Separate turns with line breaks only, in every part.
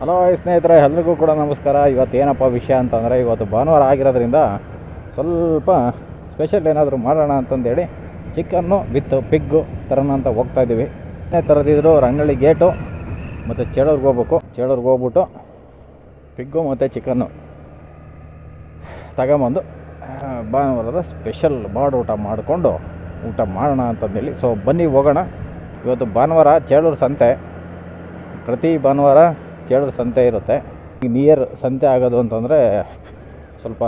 Hello ಸ್ನೇಹಿತರೆ ಎಲ್ರಿಗೂ ಕೂಡ ನಮಸ್ಕಾರ. ಇವತ್ತು ಏನಪ್ಪ ವಿಷಯ ಅಂತಂದರೆ ಇವತ್ತು ಭಾನುವಾರ ಆಗಿರೋದ್ರಿಂದ ಸ್ವಲ್ಪ ಸ್ಪೆಷಲ್ ಏನಾದರೂ ಮಾಡೋಣ ಅಂತಂದೇಳಿ ಚಿಕನ್ನು ವಿತ್ ಪಿಗ್ಗು ತರೋಣ ಅಂತ ಹೋಗ್ತಾ ಇದ್ದೀವಿ. ತರದಿದ್ರು ರಂಗಳ್ಳಿ ಗೇಟು ಮತ್ತು ಚೇಳೋರ್ಗೆ ಹೋಗ್ಬೇಕು. ಚೇಳೋರ್ಗೆ ಹೋಗ್ಬಿಟ್ಟು ಪಿಗ್ಗು ಮತ್ತು ಚಿಕನ್ನು ತಗೊಂಬಂದು ಭಾನುವಾರದ ಸ್ಪೆಷಲ್ ಬಾಡ್ ಊಟ ಮಾಡಿಕೊಂಡು ಊಟ ಮಾಡೋಣ ಅಂತಂದೇಳಿ. ಸೊ ಬನ್ನಿ ಹೋಗೋಣ. ಇವತ್ತು ಭಾನುವಾರ ಚೇಳೂರು ಸಂತೆ. ಪ್ರತಿ ಭಾನುವಾರ ಚೇಳೂರು ಸಂತೆ ಇರುತ್ತೆ. ನಿಯರ್ ಸಂತೆ ಆಗೋದು ಅಂತಂದರೆ ಸ್ವಲ್ಪ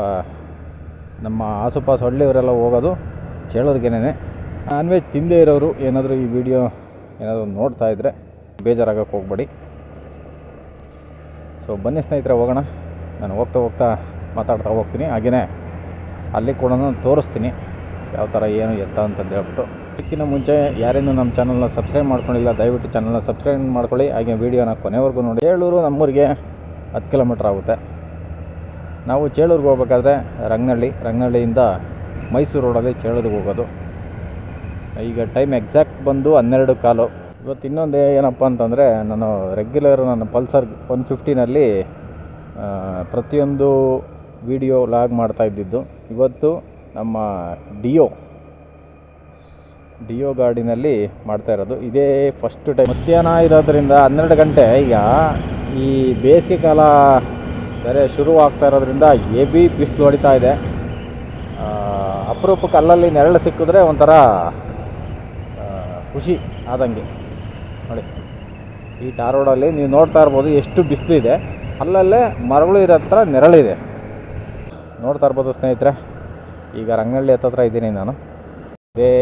ನಮ್ಮ ಆಸುಪಾಸು ಹಳ್ಳಿಯವರೆಲ್ಲ ಹೋಗೋದು ಚೇಳೂರಿಗೇನೆ ನಾನ್ ವೆಜ್ ತಿಂದೇ ಇರೋರು ಏನಾದರೂ ಈ ವಿಡಿಯೋ ಏನಾದರೂ ನೋಡ್ತಾ ಇದ್ದರೆ ಬೇಜಾರಾಗಕ್ಕೆ ಹೋಗ್ಬೇಡಿ. ಸೊ ಬನ್ನಿ ಸ್ನೇಹಿತರೆ, ಹೋಗೋಣ. ನಾನು ಹೋಗ್ತಾ ಹೋಗ್ತಾ ಮಾತಾಡ್ತಾ ಹೋಗ್ತೀನಿ. ಹಾಗೆಯೇ ಅಲ್ಲಿ ಕೂಡ ತೋರಿಸ್ತೀನಿ ಯಾವ ಥರ ಏನು ಎತ್ತ ಅಂತಂದು ಹೇಳ್ಬಿಟ್ಟು. ಇದಕ್ಕಿಂತ ಮುಂಚೆ ಯಾರೇನು ನಮ್ಮ ಚಾನಲ್ನ ಸಬ್ಸ್ಕ್ರೈಬ್ ಮಾಡ್ಕೊಂಡಿಲ್ಲ, ದಯವಿಟ್ಟು ಚಾನಲ್ನ ಸಬ್ಸ್ಕ್ರೈಬ್ ಮಾಡ್ಕೊಳ್ಳಿ. ಹಾಗೆ ವೀಡಿಯೋನ ಕೊನೆವರೆಗೂ ನೋಡಿ. ಏಳೂರು ನಮ್ಮೂರಿಗೆ ಹತ್ತು ಕಿಲೋಮೀಟ್ರ್ ಆಗುತ್ತೆ. ನಾವು ಚೇಳೂರಿಗೆ ಹೋಗ್ಬೇಕಾದ್ರೆ ರಂಗನಹಳ್ಳಿ, ರಂಗನಹಳ್ಳಿಯಿಂದ ಮೈಸೂರು ರೋಡಲ್ಲಿ ಚೇಳೂರಿಗೆ ಹೋಗೋದು. ಈಗ ಟೈಮ್ ಎಕ್ಸಾಕ್ಟ್ ಬಂದು ಹನ್ನೆರಡು ಕಾಲು. ಇವತ್ತು ಇನ್ನೊಂದು ಏನಪ್ಪ ಅಂತಂದರೆ ನಾನು ರೆಗ್ಯುಲರ್ ನನ್ನ ಪಲ್ಸರ್ ಒನ್ ಫಿಫ್ಟಿನಲ್ಲಿ ಪ್ರತಿಯೊಂದು ವಿಡಿಯೋ ಲಾಗ್ ಮಾಡ್ತಾ ಇದ್ದಿದ್ದು. ಇವತ್ತು ನಮ್ಮ ಡಿಯೋ ಡಿಯೋ ಗಾಡಿನಲ್ಲಿ ಮಾಡ್ತಾ ಇರೋದು. ಇದೇ ಫಸ್ಟ್ ಟೈಮ್ ಮಧ್ಯಾಹ್ನ ಇರೋದ್ರಿಂದ ಹನ್ನೆರಡು ಗಂಟೆ, ಈಗ ಈ ಬೇಸಿಗೆ ಕಾಲ ಬೇರೆ ಶುರು ಆಗ್ತಾ ಇರೋದ್ರಿಂದ ಎಬಿ ಬಿಸಿಲು ಹೊಡಿತಾ ಇದೆ. ಅಪರೂಪಕ್ಕೆ ಅಲ್ಲಲ್ಲಿ ನೆರಳು ಸಿಕ್ಕಿದ್ರೆ ಒಂಥರ ಖುಷಿ ಆದಂಗೆ. ನೋಡಿ, ಈ ಟಾರ್ ರೋಡಲ್ಲಿ ನೀವು ನೋಡ್ತಾ ಇರ್ಬೋದು ಎಷ್ಟು ಬಿಸಿಲಿದೆ. ಅಲ್ಲಲ್ಲೇ ಮರಗಳು ಇರೋ ಹತ್ರ ನೆರಳಿದೆ. ನೋಡ್ತಾ ಇರ್ಬೋದು ಸ್ನೇಹಿತರೆ, ಈಗ ರಂಗನಳ್ಳಿ ಹತ್ತತ್ರ ಇದ್ದೀನಿ ನಾನು. ಇದೇ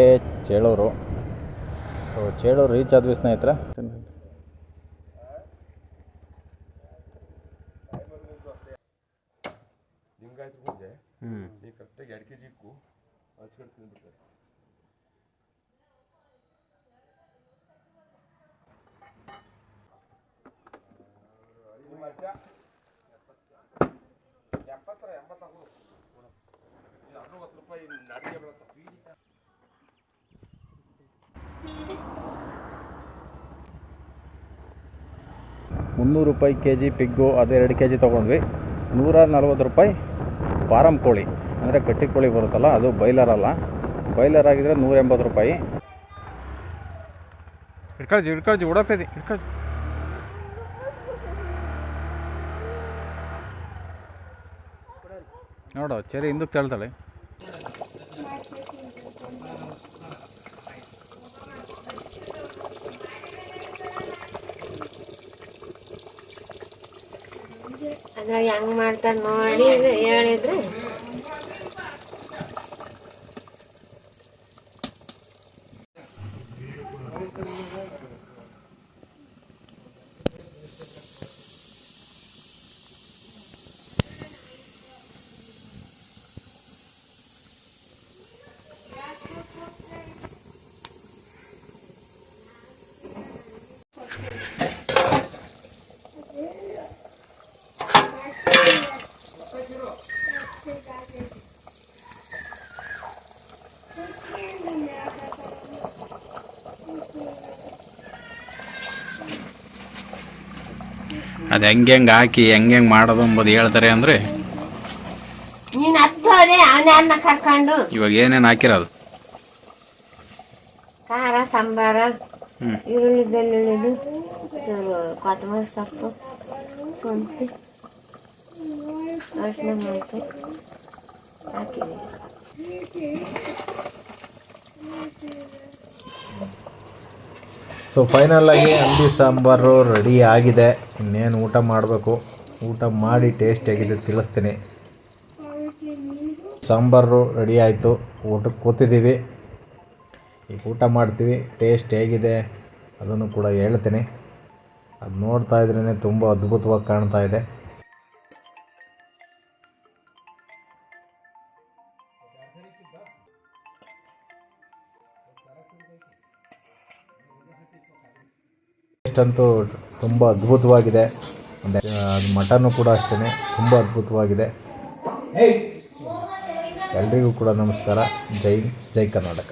ಚೇಳೂರು. ಸೊ ಚೇಳೂರು ರೀಚ್ ಆದ್ವಿ ಸ್ನೇಹಿತರೆ.
ಹೋದೆ
ಹ್ಞೂ
ಈ ಕರೆಕ್ಟಾಗಿ ಎರಡು ಕೆ ಜಿ ಇಕ್ಕು ಹಚ್ಕೊಂಡು ತಿಂದ್ಬಿಡ್ತಾರೆ ರೂಪಾಯಿ ಅಡಿಗೆ
ಮುನ್ನೂರು ರೂಪಾಯಿ ಕೆ ಜಿ ಪಿಗ್ಗು ಅದು ಎರಡು ಕೆ ಜಿ ತೊಗೊಂಡ್ವಿ. ನೂರ ನಲ್ವತ್ತು ರೂಪಾಯಿ ಫಾರಮ್ ಕೋಳಿ, ಅಂದರೆ ಗಟ್ಟಿ ಕೋಳಿ ಬರುತ್ತಲ್ಲ, ಅದು ಬೈಲರ್ ಅಲ್ಲ. ಬೈಲರ್ ಆಗಿದ್ರೆ ನೂರ ಎಂಬತ್ತು ರೂಪಾಯಿ ಇಟ್ಕೊಳ್ಜಿ ಓಡೋಗ್ತೈತಿ ಇಟ್ಕೊಳ್ಜಿ ನೋಡು ಚೆರಿ ಹಿಂದಕ್ಕೆ ತಳ್ತಾಳೆ
ಅದ್ರಾಗ ಹೆಂಗ್ ಮಾಡ್ತಾರ ನೋಡಿ ಹೇಳಿದ್ರೆ.
ಅದು ಹೆಂಗೆ ಹೆಂಗೆ ಹಾಕಿ ಹೆಂಗೆ ಹೆಂಗೆ ಮಾಡೋದು ಅಂಬೋದು ಹೇಳ್ತಾರೆ ಅಂದರೆ
ನೀನ್ ಹತ್ತೋದೆ ಕರ್ಕೊಂಡು
ಇವಾಗ ಏನೇನು ಹಾಕಿರೋದು?
ಖಾರ ಸಾಂಬಾರ
ಹ್ಞೂ
ಈರುಳ್ಳಿ ಬೆಳ್ಳುಳ್ಳಿದು ಚೂರು ಕೊತ್ತಂಬರಿ ಸೊಪ್ಪು ಶುಂಠಿ ಅರಿಶಿನ ಮೆಣಸು ಹಾಕಿದೆ.
ಸೊ ಫೈನಲಾಗಿ ಅಂಬಿ ಸಾಂಬಾರು ರೆಡಿ ಆಗಿದೆ. ಇನ್ನೇನು ಊಟ ಮಾಡಬೇಕು? ಊಟ ಮಾಡಿ ಟೇಸ್ಟಿಯಾಗಿದೆ ತಿಳಿಸ್ತೀನಿ. ಸಾಂಬಾರು ರೆಡಿ ಆಯಿತು. ಊಟಕ್ಕೆ ಕೂತಿದ್ದೀವಿ. ಈಗ ಊಟ ಮಾಡ್ತೀವಿ. ಟೇಸ್ಟ್ ಹೇಗಿದೆ ಅದನ್ನು ಕೂಡ ಹೇಳ್ತೀನಿ. ಅದು ನೋಡ್ತಾ ಇದ್ರೇ ತುಂಬ ಅದ್ಭುತವಾಗಿ ಕಾಣ್ತಾ ಇದೆ. ಟೇಸ್ಟ್ ಅಂತೂ ತುಂಬ ಅದ್ಭುತವಾಗಿದೆ. ಅದು ಮಟನ್ನು ಕೂಡ ಅಷ್ಟೇ ತುಂಬ ಅದ್ಭುತವಾಗಿದೆ. ಎಲ್ರಿಗೂ ಕೂಡ ನಮಸ್ಕಾರ. ಜೈ ಜೈ ಕರ್ನಾಟಕ.